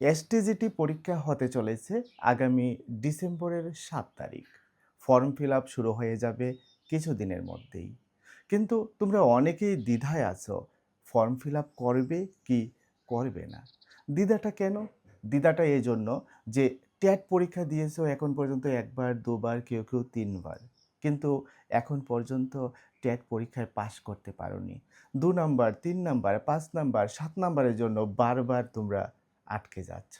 STGT পরীক্ষা হতে চলেছে আগামী ডিসেম্বরের সাত তারিখ। ফর্ম ফিল আপ শুরু হয়ে যাবে কিছুদিনের মধ্যেই। কিন্তু তোমরা অনেকেই দ্বিধায় আছো, ফর্ম ফিল আপ করবে কি করবে না। দ্বিধাটা কেন? দ্বিধাটা এই জন্য যে ট্যাট পরীক্ষা দিয়েছ, এখন পর্যন্ত একবার, দুবার, কেউ কেউ তিনবার। কিন্তু এখন পর্যন্ত ট্যাট পরীক্ষায় পাশ করতে পারোনি। দু নাম্বার, তিন নাম্বার, পাঁচ নাম্বার, সাত নাম্বারের জন্য বারবার তোমরা আটকে যাচ্ছ।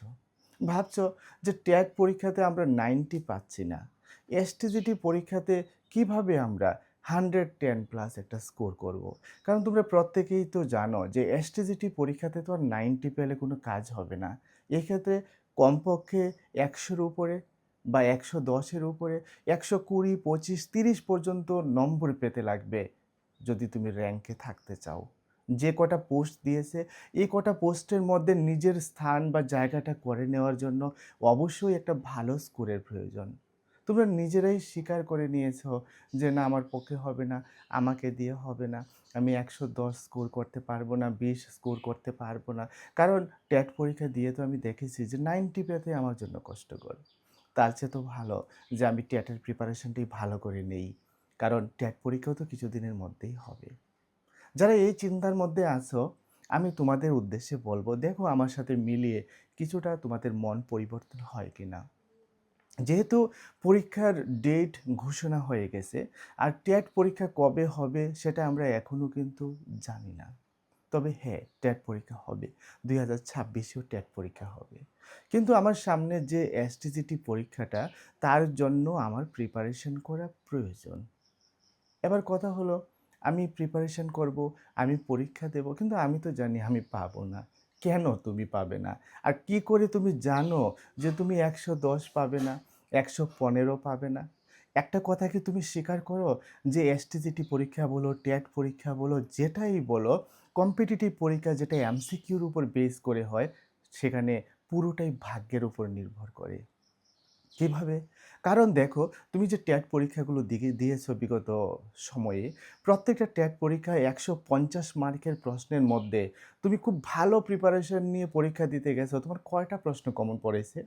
ভাবছ যে ট্যাট পরীক্ষাতে আমরা নাইনটি পাচ্ছি না। এসটিজিটি পরীক্ষাতে কীভাবে আমরা হান্ড্রেড টেন প্লাস একটা স্কোর করব। কারণ তোমরা প্রত্যেকেই তো জানো যে এসটিজিটি পরীক্ষাতে তো আর নাইনটি পেলে কোনো কাজ হবে না। এক্ষেত্রে কমপক্ষে একশোর উপরে বা একশো দশের উপরে একশো কুড়ি, পঁচিশ, তিরিশ পর্যন্ত নম্বর পেতে লাগবে যদি তুমি র্যাঙ্কে থাকতে চাও। যে কটা পোস্ট দিয়েছে, এই কটা পোস্টের মধ্যে নিজের স্থান বা জায়গাটা করে নেওয়ার জন্য অবশ্যই একটা ভালো স্কোরের প্রয়োজন। তোমরা নিজেরাই স্বীকার করে নিয়েছো যে না, আমার পক্ষে হবে না, আমাকে দিয়ে হবে না, আমি একশো দশ স্কোর করতে পারব না, বিশ স্কোর করতে পারব না। কারণ ট্যাট পরীক্ষা দিয়ে তো আমি দেখেছি যে নাইনটি পেতে আমার জন্য কষ্টকর। তার চেয়ে তো ভালো যে আমি ট্যাটের প্রিপারেশনটাই ভালো করে নেই। কারণ ট্যাট পরীক্ষাও তো কিছুদিনের মধ্যেই হবে। যারা এই চিন্তার মধ্যে আছো, আমি তোমাদের উদ্দেশ্যে বলব, দেখো আমার সাথে মিলিয়ে কিছুটা তোমাদের মন পরিবর্তন হয় কি না যেহেতু পরীক্ষার ডেট ঘোষণা হয়ে গেছে, আর ট্যাট পরীক্ষা কবে হবে সেটা আমরা এখনও কিন্তু জানি না। তবে হ্যাঁ ট্যাট পরীক্ষা হবে, দুই হাজার ছাব্বিশেও ট্যাট পরীক্ষা হবে। কিন্তু আমার সামনে যে এসটিজিটি পরীক্ষাটা, তার জন্য আমার প্রিপারেশন করা প্রয়োজন। এবার কথা হলো আমি প্রিপারেশন করব, আমি পরীক্ষা দেব, কিন্তু আমি তো জানি আমি পাবো না। কেন তুমি পাবে না? আর কি করে তুমি জানো যে তুমি একশো দশ পাবে না, একশো পনেরো পাবে না? একটা কথা কি তুমি স্বীকার করো যে এসটিজিটি পরীক্ষা বলো টেট পরীক্ষা বলো, যেটাই বলো কম্পিটিটিভ পরীক্ষা যেটা এমসিকিউর উপর বেস করে হয়, সেখানে পুরোটাই ভাগ্যের উপর নির্ভর করে। কীভাবে? কারণ দেখো, তুমি যে ট্যাট পরীক্ষাগুলো দিকে দিয়েছ বিগত সময়ে, প্রত্যেকটা ট্যাট পরীক্ষায় একশো পঞ্চাশ মার্কের প্রশ্নের মধ্যে তুমি খুব ভালো প্রিপারেশন নিয়ে পরীক্ষা দিতে গেছো। তোমার কয়টা প্রশ্ন কমন পড়েছে?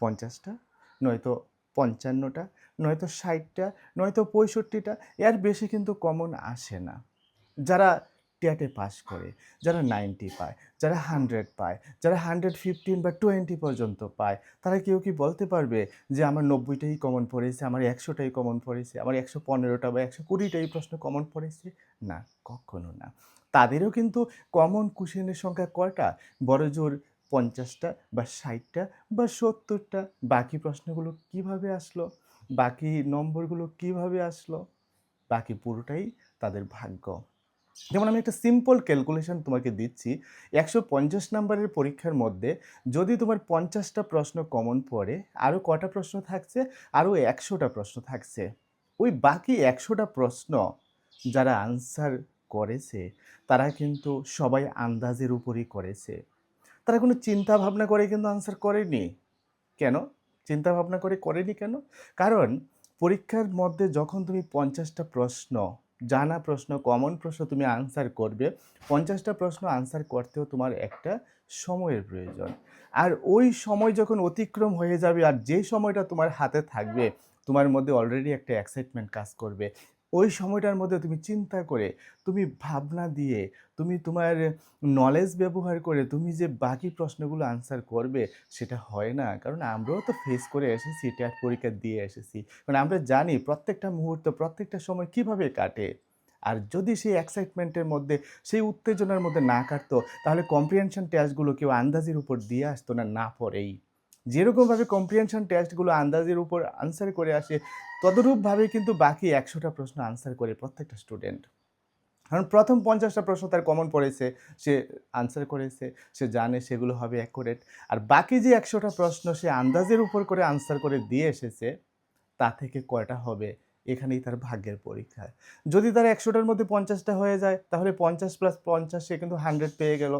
পঞ্চাশটা? নয়তো পঞ্চান্নটা? নয়তো ষাটটা? নয়তো পঁয়ষট্টিটা? এর বেশি কিন্তু কমন আসে না। যারা টেটে পাস করে, যারা নাইনটি পায়, যারা হান্ড্রেড পায়, যারা হান্ড্রেড ফিফটিন বা টোয়েন্টি পর্যন্ত পায়, তারা কেউ কি বলতে পারবে যে আমার নব্বইটাই কমন পড়েছে, আমার একশোটাই কমন পড়েছে, আমার একশো পনেরোটা বা একশো কুড়িটাই প্রশ্ন কমন পড়েছে? না, কখনো না। তাদেরও কিন্তু কমন কুশনের সংখ্যা কয়টা? বড় জোর পঞ্চাশটা বা ষাটটা বা সত্তরটা। বাকি প্রশ্নগুলো কীভাবে আসলো? বাকি নম্বরগুলো কীভাবে আসলো? বাকি পুরোটাই তাদের ভাগ্য। যেমন আমি একটা সিম্পল ক্যালকুলেশন তোমাকে দিচ্ছি, একশো পঞ্চাশ নাম্বারের পরীক্ষার মধ্যে যদি তোমার পঞ্চাশটা প্রশ্ন কমন পড়ে আরও কটা প্রশ্ন থাকছে আরও একশোটা প্রশ্ন থাকছে। ওই বাকি একশোটা প্রশ্ন যারা আনসার করেছে, তারা কিন্তু সবাই আন্দাজের উপরই করেছে। তারা কোনো চিন্তা ভাবনা করে কিন্তু আনসার করেনি। কেন? চিন্তা ভাবনা করে করেনি কেন? কারণ পরীক্ষার মধ্যে যখন তুমি পঞ্চাশটা প্রশ্ন জানা প্রশ্ন কমন প্রশ্ন তুমি আনসার করবে। পঞ্চাশটা প্রশ্ন আনসার করতেও তোমার একটা সময়ের প্রয়োজন। আর ওই সময় যখন অতিক্রম হয়ে যাবে আর যে সময়টা তোমার হাতে থাকবে, তোমার মধ্যে অলরেডি একটা এক্সাইটমেন্ট কাজ করবে। ওই সময়টার মধ্যে তুমি চিন্তা করে, তুমি ভাবনা দিয়ে, তুমি তোমার নলেজ ব্যবহার করে, তুমি যে বাকি প্রশ্নগুলো আনসার করবে, সেটা হয় না। কারণ আমরাও তো ফেস করে এসেছি ট্যাট পরীক্ষা দিয়ে এসেছি। কারণ আমরা জানি প্রত্যেকটা মুহূর্ত, প্রত্যেকটা সময় কীভাবে কাটে। আর যদি সেই এক্সাইটমেন্টের মধ্যে, সেই উত্তেজনার মধ্যে না কাটতো, তাহলে কম্প্রিহেনশন টেস্টগুলো কেউ আন্দাজের উপর দিয়ে আসতো না না পড়েই। যেরকমভাবে কম্প্রিহেনশন টেস্টগুলো আন্দাজের উপর আনসার করে আসে তদরূপভাবে কিন্তু বাকি একশোটা প্রশ্ন আনসার করে প্রত্যেকটা স্টুডেন্ট কারণ প্রথম পঞ্চাশটা প্রশ্ন তার কমন পড়েছে, সে আনসার করেছে, সে জানে সেগুলো হবে অ্যাকুরেট আর বাকি যে একশোটা প্রশ্ন সে আন্দাজের উপর করে আনসার করে দিয়ে এসেছে, তা থেকে কয়টা হবে, এখানেই তার ভাগ্যের পরীক্ষা। যদি তার একশোটার মধ্যে পঞ্চাশটা হয়ে যায়, তাহলে পঞ্চাশ প্লাস পঞ্চাশ সে কিন্তু হান্ড্রেড পেয়ে গেল।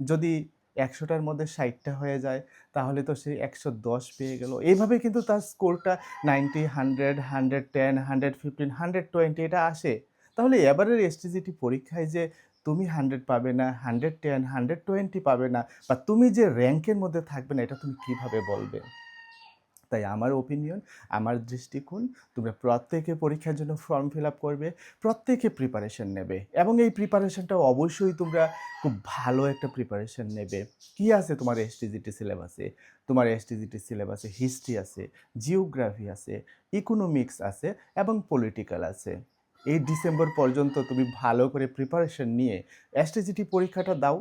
যদি একশোটার মধ্যে ষাটটা হয়ে যায় তাহলে তো সে একশো দশ পেয়ে গেল এইভাবে কিন্তু তার স্কোরটা ninety hundred hundred ten hundred fifteen hundred twenty এটা আসে তাহলে এবারের এসটিজিটি পরীক্ষায় যে তুমি 100 পাবে না, 110, 120 পাবে না বা তুমি যে র্যাঙ্কের মধ্যে থাকবে না এটা তুমি কীভাবে বলবে? তাই আমার ওপিনিয়ন, আমার দৃষ্টিকোণ তোমরা প্রত্যেকে পরীক্ষার জন্য ফর্ম ফিল আপ করবে, প্রত্যেকে প্রিপারেশন নেবে এবং এই প্রিপারেশনটা অবশ্যই তোমরা খুব ভালো একটা প্রিপারেশন নেবে। কি আছে তোমার এসটিজিটি সিলেবাসে? তোমার এসটিজিটি সিলেবাসে হিস্ট্রি আছে, জিওগ্রাফি আছে, ইকোনমিক্স আছে এবং পলিটিক্যাল আছে। এই ডিসেম্বর পর্যন্ত তুমি ভালো করে প্রিপারেশন নিয়ে এসটিজিটি পরীক্ষাটা দাও।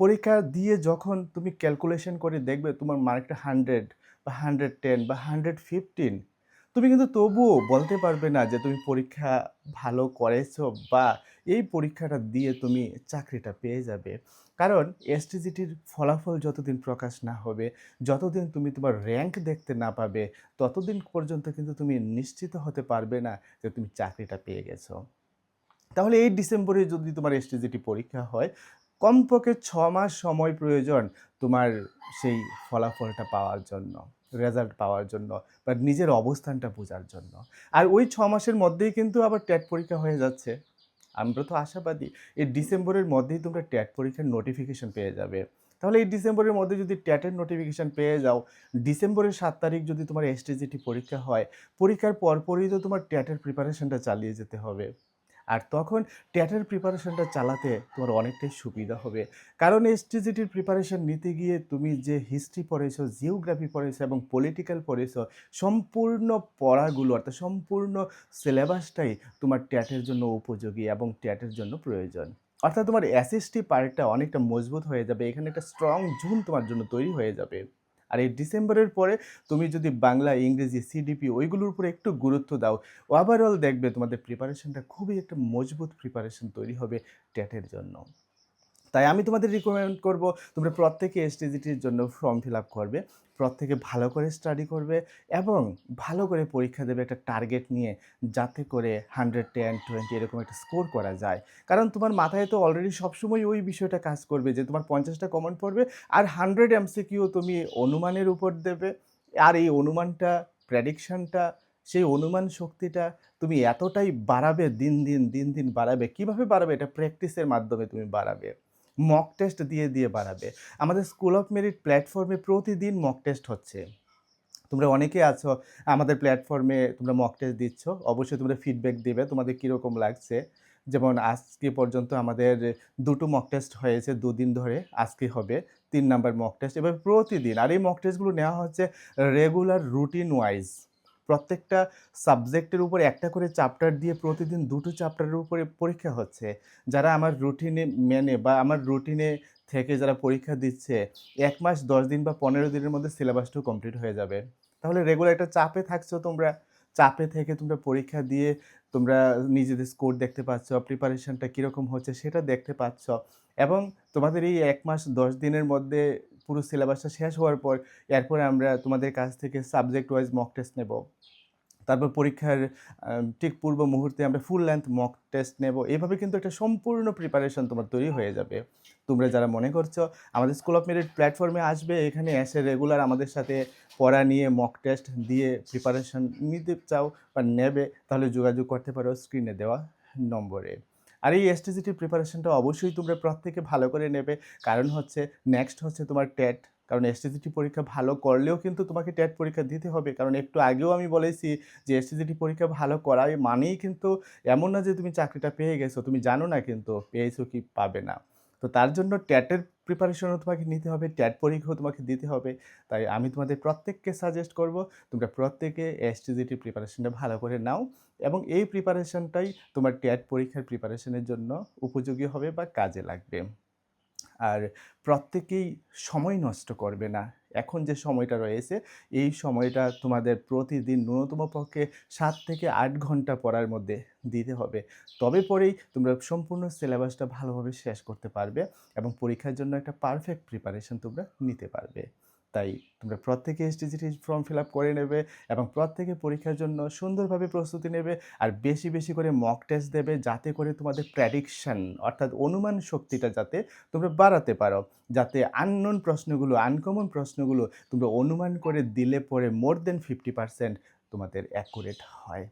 পরীক্ষা দিয়ে যখন তুমি ক্যালকুলেশন করে দেখবে তোমার মার্কটা 100 বা 110 বা 115 তুমি কিন্তু তবুও বলতে পারবে না যে তুমি পরীক্ষা ভালো করেছ বা এই পরীক্ষাটা দিয়ে তুমি চাকরিটা পেয়ে যাবে। কারণ এসটিজিটির ফলাফল যতদিন প্রকাশ না হবে, যতদিন তুমি তোমার র্যাঙ্ক দেখতে না পাবে, ততদিন পর্যন্ত কিন্তু তুমি নিশ্চিত হতে পারবে না যে তুমি চাকরিটা পেয়ে গেছো। তাহলে এই ডিসেম্বরে যদি তোমার এসটিজিটি পরীক্ষা হয়, কমপক্ষে ৬ মাস সময় প্রয়োজন তোমার সেই ফলাফলটা পাওয়ার জন্য, রেজাল্ট পাওয়ার জন্য বা নিজের অবস্থানটা বোঝার জন্য। আর ওই ৬ মাসের মধ্যেই কিন্তু আবার ট্যাট পরীক্ষা হয়ে যাচ্ছে। আমরা তো আশাবাদী এই ডিসেম্বরের মধ্যেই তোমরা ট্যাট পরীক্ষার নোটিফিকেশন পেয়ে যাবে। তাহলে এই ডিসেম্বরের মধ্যে যদি ট্যাটের নোটিফিকেশান পেয়ে যাও, ডিসেম্বরের সাত তারিখ যদি তোমার এসটিজিটি পরীক্ষা হয়, পরীক্ষার পরপরই তো তোমার ট্যাটের প্রিপারেশনটা চালিয়ে যেতে হবে। আর তখন টেটের প্রিপারেশনটা চালাতে তোমার অনেকটাই সুবিধা হবে। কারণ এসটিজিটির প্রিপারেশন নিতে গিয়ে তুমি যে হিস্ট্রি পড়েছো, জিওগ্রাফি পড়েছো এবং পলিটিক্যাল পড়েছো, সম্পূর্ণ পড়াগুলো অর্থাৎ সম্পূর্ণ সিলেবাসটাই তোমার ট্যাটের জন্য উপযোগী এবং ট্যাটের জন্য প্রয়োজন। অর্থাৎ তোমার এসএসটি পার্টটা অনেকটা মজবুত হয়ে যাবে। এখানে একটা স্ট্রং জোন তোমার জন্য তৈরি হয়ে যাবে। আর এই ডিসেম্বরের পরে তুমি যদি বাংলা, ইংরেজি, সিডিপি ওইগুলোর উপরে একটু গুরুত্ব দাও, ওভারঅল দেখবে তোমাদের প্রিপারেশনটা খুবই একটা মজবুত প্রিপারেশন তৈরি হবে ট্যাটের জন্য। তাই আমি তোমাদের রিকমেন্ড করব তোমরা প্রত্যেকে এসটিজিটির জন্য ফর্ম ফিল আপ করবে। প্রত্যেকে ভালো করে স্টাডি করবে এবং ভালো করে পরীক্ষা দেবে একটা টার্গেট নিয়ে যাতে করে 110, 20 এরকম একটা স্কোর করা যায়। কারণ তোমার মাথায় তো অলরেডি সবসময় ওই বিষয়টা কাজ করবে যে তোমার ৫০ টা কমন পড়বে আর 100 এমসিকিউ তুমি অনুমানের উপর দেবে। আর এই অনুমানটা, প্রেডিকশানটা সেই অনুমান শক্তিটা তুমি এতটাই বাড়াবে দিন, দিন, দিন, দিন বাড়াবে। কীভাবে বাড়াবে? এটা প্র্যাকটিসের মাধ্যমে তুমি বাড়াবে। মক টেস্ট দিয়ে, দিয়ে বাড়াবে। আমাদের স্কুল অফ মেরিট প্ল্যাটফর্মে প্রতিদিন মক টেস্ট হচ্ছে। তোমরা অনেকেই আছো আমাদের প্ল্যাটফর্মে তোমরা মক টেস্ট দিচ্ছ। অবশ্যই তোমরা ফিডব্যাক দেবে তোমাদের কীরকম লাগছে। যেমন আজকে পর্যন্ত আমাদের দুটো মক টেস্ট হয়েছে দুদিন ধরে। আজকে হবে তিন নাম্বার মক টেস্ট। এভাবে প্রতিদিন। আর এই মক টেস্টগুলো নেওয়া হচ্ছে রেগুলার রুটিন ওয়াইজ। প্রত্যেকটা সাবজেক্টের উপর একটা করে চ্যাপ্টার দিয়ে প্রতিদিন ২ টো চ্যাপ্টারের উপরে পরীক্ষা হচ্ছে। যারা আমার রুটিনে মেনে বা আমার রুটিনে থেকে যারা পরীক্ষা দিচ্ছে, এক মাস ১০ দিন বা ১৫ দিনের মধ্যে সিলেবাসটাও কমপ্লিট হয়ে যাবে। তাহলে রেগুলার একটা চাপে থাকছো তোমরা। চাপে থেকে তোমরা পরীক্ষা দিয়ে তোমরা নিজেদের স্কোর দেখতে পাচ্ছ, প্রিপারেশনটা কীরকম হচ্ছে সেটা দেখতে পাচ্ছ এবং তোমাদের এই এক মাস ১০ দিনের মধ্যে পুরো সিলেবাসটা শেষ হওয়ার পর এরপরে আমরা তোমাদের কাছ থেকে সাবজেক্ট ওয়াইজ মক টেস্ট নেব। তারপর পরীক্ষার ঠিক পূর্ব মুহূর্তে আমরা ফুল লেংথ মক টেস্ট নেব। এভাবে কিন্তু একটা সম্পূর্ণ প্রিপারেশন তোমার তৈরি হয়ে যাবে। তোমরা যারা মনে করছ আমাদের স্কুল অফ মেরিট প্ল্যাটফর্মে আসবে, এখানে এসে রেগুলার আমাদের সাথে পড়া নিয়ে মক টেস্ট দিয়ে প্রিপারেশন নিতে চাও বা নেবে তাহলে যোগাযোগ করতে পারো স্ক্রিনে দেওয়া নম্বরে। আর এই এসটিজিটির প্রিপারেশনটা অবশ্যই তোমরা প্রত্যেকে ভালো করে নেবে। কারণ হচ্ছে নেক্সট হচ্ছে তোমার টেট। কারণ এসটিজিটি পরীক্ষা ভালো করলেও কিন্তু তোমাকে টেট পরীক্ষা দিতে হবে। কারণ একটু আগেও আমি বলেছি যে এসটিজিটি পরীক্ষা ভালো করা মানেই কিন্তু এমন না যে তুমি চাকরিটা পেয়ে গেছো। তুমি জানো না কিন্তু পেয়েছ কি পাবে না। তো তার জন্য ট্যাটের প্রিপারেশনও তোমাকে নিতে হবে, ট্যাট পরীক্ষাও তোমাকে দিতে হবে। তাই আমি তোমাদের প্রত্যেককে সাজেস্ট করব তোমরা প্রত্যেকে এসটিজিটির প্রিপারেশনটা ভালো করে নাও এবং এই প্রিপারেশনটাই তোমার ট্যাট পরীক্ষার প্রিপারেশনের জন্য উপযোগী হবে বা কাজে লাগবে। আর প্রত্যেকেই সময় নষ্ট করবে না। এখন যে সময়টা রয়েছে, এই সময়টা তোমাদের প্রতিদিন ন্যূনতম পক্ষে সাত থেকে আট ঘণ্টা পড়ার মধ্যে দিতে হবে। তবে পরেই তোমরা সম্পূর্ণ সিলেবাসটা ভালোভাবে শেষ করতে পারবে এবং পরীক্ষার জন্য একটা পারফেক্ট প্রিপারেশন তোমরা নিতে পারবে। তাই তোমরা প্রত্যেকে এসটিজিটির ফর্ম ফিল আপ করে নেবে এবং প্রত্যেকে পরীক্ষার জন্য সুন্দরভাবে প্রস্তুতি নেবে। আর বেশি, বেশি করে মক টেস্ট দেবে যাতে করে তোমাদের প্রেডিকশন অর্থাৎ অনুমান শক্তিটা যাতে তোমরা বাড়াতে পারো। যাতে আননোন প্রশ্নগুলো, আনকমন প্রশ্নগুলো তোমরা অনুমান করে দিলে পরে মোর দ্যান 50% তোমাদের অ্যাকুরেট হয়।